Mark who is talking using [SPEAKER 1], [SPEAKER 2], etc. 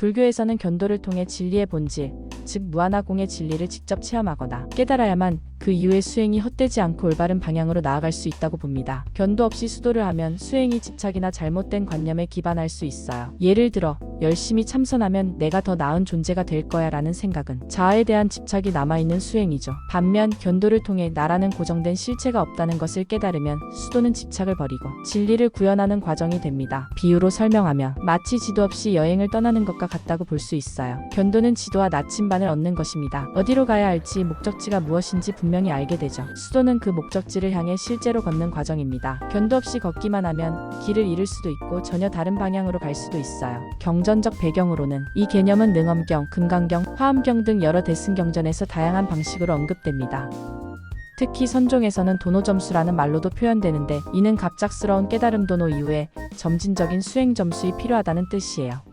[SPEAKER 1] 불교에서는 견도를 통해 진리의 본질, 즉 무한화공의 진리를 직접 체험하거나 깨달아야만 그 이후의 수행이 헛되지 않고 올바른 방향으로 나아갈 수 있다고 봅니다. 견도 없이 수도를 하면 수행이 집착이나 잘못된 관념에 기반할 수 있어요. 예를 들어 열심히 참선하면 내가 더 나은 존재가 될 거야 라는 생각은 자아에 대한 집착이 남아있는 수행이죠. 반면 견도를 통해 나라는 고정된 실체가 없다는 것을 깨달으면 수도는 집착을 버리고 진리를 구현하는 과정이 됩니다. 비유로 설명하며 마치 지도 없이 여행을 떠나는 것과 같다고 볼 수 있어요. 견도는 지도와 나침반을 얻는 것입니다. 어디로 가야 할지 목적지가 무엇인지 분명히 알게 되죠. 수도는 그 목적지를 향해 실제로 걷는 과정입니다. 견도 없이 걷기만 하면 길을 잃을 수도 있고 전혀 다른 방향으로 갈 수도 있어요. 경전적 배경으로는 이 개념은 능엄경, 금강경, 화엄경 등 여러 대승경전에서 다양한 방식으로 언급됩니다. 특히 선종에서는 도노 점수라는 말로도 표현되는데 이는 갑작스러운 깨달음 도노 이후에 점진적인 수행 점수이 필요하다는 뜻이에요.